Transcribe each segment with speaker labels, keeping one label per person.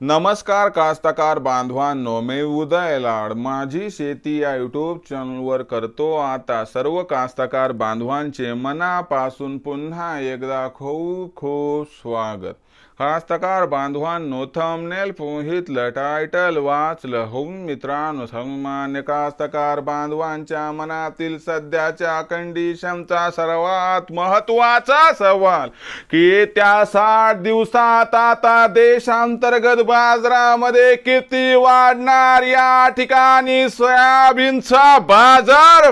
Speaker 1: नमस्कार कास्तकार बांधवांनो मी उदय लाड. माझी शेती या यूट्यूब चॅनलवर करतो. आता सर्व कास्तकार बांधवांचे मनापासून पुन्हा एकदा खूप खूप स्वागत. कास्तकार बांधवांनो थंबनेल पोहितलं टायटल वाचलं. होऊन मित्रांनो सामान्य कास्तकार बांधवांच्या मनातील सध्याच्या कंडिशनचा सर्वात महत्त्वाचा सवाल की त्या साठ दिवसात आता देशांतर्गत बाजारामध्ये किती वाढणार या ठिकाणी? सोयाबीनचा बाजार.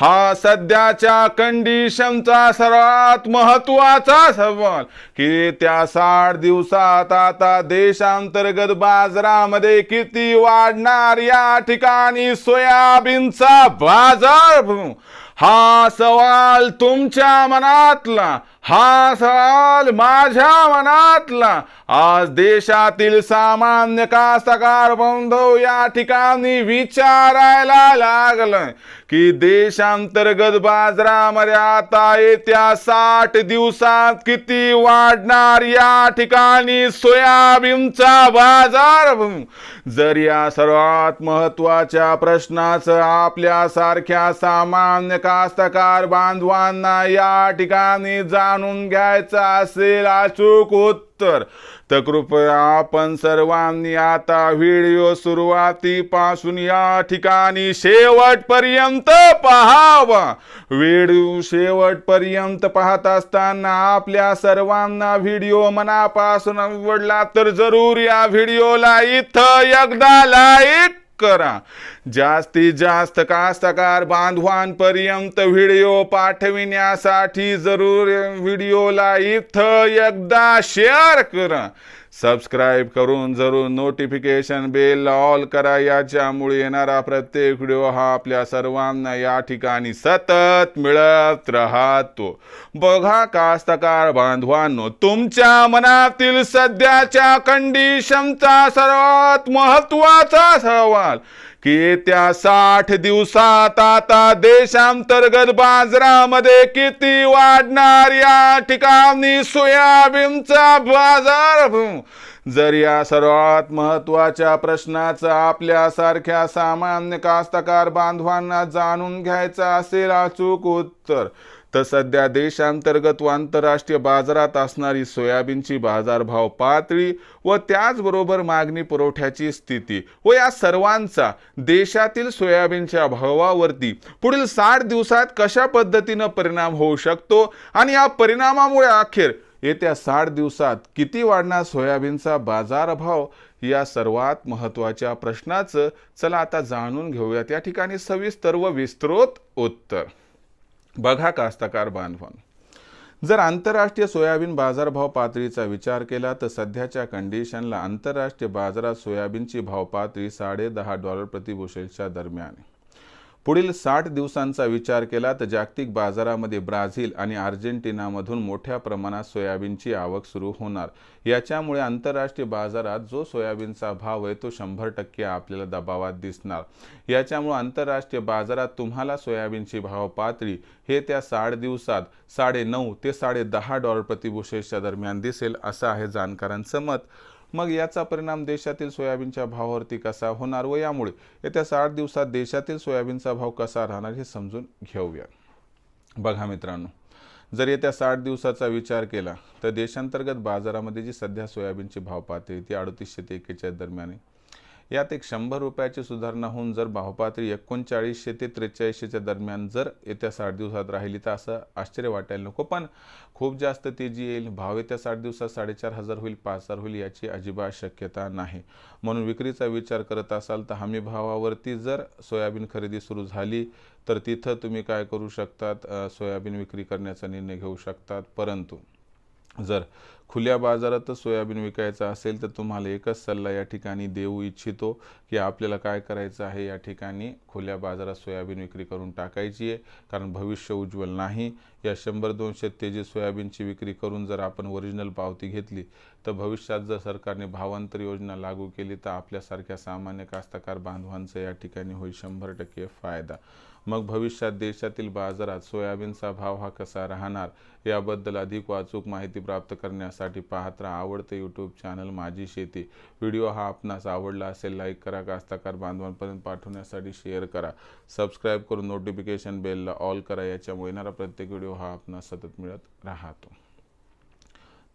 Speaker 1: हा सध्याच्या कंडिशनचा सर्वात महत्त्वाचा सवाल. की त्या साठ दिवसात आता देशांतर्गत बाजारामध्ये किती वाढणार या ठिकाणी सोयाबीनचा बाजार? हा सवाल तुमच्या मनातला हा सवाल माझ्या मनातला आज देशातील सामान्य कास्तकार बंधू या ठिकाणी विचारायला लागलं की देशांतर्गत बाजारामध्ये आता येत्या साठ दिवसात किती वाढणार? या ठिकाणी सोयाबीनचा बाजार जर या सर्वात महत्त्वाच्या प्रश्नाचं आपल्यासारख्या सामान्य कास्तकार बांधवांना या ठिकाणी जाणून घ्यायचं असेल अचूक उत्तर. तर कृपया आपण सर्वांनी आता व्हिडिओ सुरुवातीपासून या ठिकाणी शेवटपर्यंत पहावा. व्हिडिओ शेवटपर्यंत पाहत असताना आपल्या सर्वांना व्हिडिओ मनापासून आवडला तर जरूर या व्हिडिओला इथं एकदा लाईक करा. जास्तीत जास्त कास्तकार बांधवांपर्यंत व्हिडिओ पाठविण्यासाठी जरूर व्हिडिओला इथं एकदा शेअर करा. सबस्क्राईब करून जरूर नोटिफिकेशन बेल ऑल करा. याच्यामुळे येणारा प्रत्येक व्हिडिओ हा आपल्या सर्वांना या ठिकाणी सतत मिळत राहतो. बघा कास्तकार बांधवांनो तुमच्या मनातील सध्याच्या कंडिशनचा सर्वात महत्त्वाचा सवाल की त्या साठ दिवसात आता देशांतर्गत बाजारामध्ये किती वाढणार या ठिकाणी सोयाबीनचा बाजार? जर या सर्वात महत्त्वाच्या प्रश्नाचा आपल्यासारख्या सामान्य कास्तकार बांधवांना जाणून घ्यायचं असेल अचूक उत्तर तर सध्या देशांतर्गत व आंतरराष्ट्रीय बाजारात असणारी सोयाबीनची बाजारभाव पातळी व त्याचबरोबर मागणी पुरवठ्याची स्थिती व या सर्वांचा देशातील सोयाबीनच्या भावावरती पुढील साठ दिवसात कशा पद्धतीनं परिणाम होऊ शकतो आणि या परिणामामुळे अखेर येत्या साठ दिवसात किती वाढणार सोयाबीनचा बाजारभाव? या सर्वात महत्त्वाच्या प्रश्नाचं चला आता जाणून घेऊयात. या ठिकाणी सविस्तर व विस्तृत उत्तर. बघा कास्तकार बांधवान जर आंतरराष्ट्रीय सोयाबीन बाजारभाव पातळीचा विचार केला तर सध्याच्या कंडिशनला आंतरराष्ट्रीय बाजारात सोयाबीनची भाव पातळी साडे दहा डॉलर प्रतिबुशेलच्या दरम्यान आहे. पुढील साठ दिवसांचा विचार केला तर जागतिक बाजारामध्ये ब्राझील आणि अर्जेंटिनामधून मोठ्या प्रमाणात सोयाबीनची आवक सुरू होणार. याच्यामुळे आंतरराष्ट्रीय बाजारात जो सोयाबीनचा भाव आहे तो शंभर टक्के आपल्याला दबावात दिसणार. याच्यामुळे आंतरराष्ट्रीय बाजारात तुम्हाला सोयाबीनची भाव पातळी हे त्या साठ दिवसात साडे नऊ ते साडे दहा डॉलर प्रतिबुशेसच्या दरम्यान दिसेल असं आहे जाणकारांचं मत. मग याचा परिणाम देशातील सोयाबीनच्या भावावरती कसा होणार व यामुळे येत्या साठ दिवसात देशातील सोयाबीनचा भाव कसा राहणार हे समजून घेऊया. बघा मित्रांनो जर येत्या साठ दिवसाचा विचार केला तर देशांतर्गत बाजारामध्ये जी सध्या सोयाबीनची भाव पातळी ती अडतीसशे ते एक्केचाळीस दरम्यान आहे. यात एक शंभर रुपयाची सुधारणा होऊन जर भावपातळी एकोणचाळीसशे ते त्रेचाळीसशेच्या दरम्यान जर येत्या साठ दिवसात राहिली तर असं आश्चर्य वाटायला नको. पण खूप जास्त तेजी येईल भाव येत्या साठ दिवसात साडेचार हजार होईल पाच हजार होईल याची अजिबात शक्यता नाही. म्हणून विक्रीचा विचार करत असाल तर हमी भावावरती जर सोयाबीन खरेदी सुरू झाली तर तिथं तुम्ही काय करू शकतात? सोयाबीन विक्री करण्याचा निर्णय घेऊ शकतात. परंतु जर खुल्या बाजारातच सोयाबीन विकायचं असेल तर तुम्हाला एकच सल्ला या ठिकाणी देऊ इच्छितो की आपल्याला काय करायचं आहे या ठिकाणी खुल्या बाजारात सोयाबीन विक्री करून टाकायची आहे. कारण भविष्य उज्ज्वल नाही. या शंभर दोनशे तेजी सोयाबीनची विक्री करून जर आपण ओरिजिनल पावती घेतली तर भविष्यात जर सरकारने भावांतर योजना लागू केली तर आपल्यासारख्या सामान्य कास्तकार बांधवांचा या ठिकाणी होईल शंभर टक्के फायदा. मग भविष्यात देशातील बाजारात सोयाबीनचा भाव हा कसा राहणार याबद्दल अधिक वाचूक माहिती प्राप्त करण्यासाठी पाहत राहा. आवडते यूट्यूब चॅनल माझी शेती. व्हिडिओ हा आपणास आवडला असेल लाईक करा. कास्ताकार बांधवांपर्यंत पाठवण्यासाठी शेअर करा. सबस्क्राईब करून नोटिफिकेशन बेलला ऑल करा. याच्यामुळे येणारा प्रत्येक व्हिडिओ हा आपणास सतत मिळत राहतो.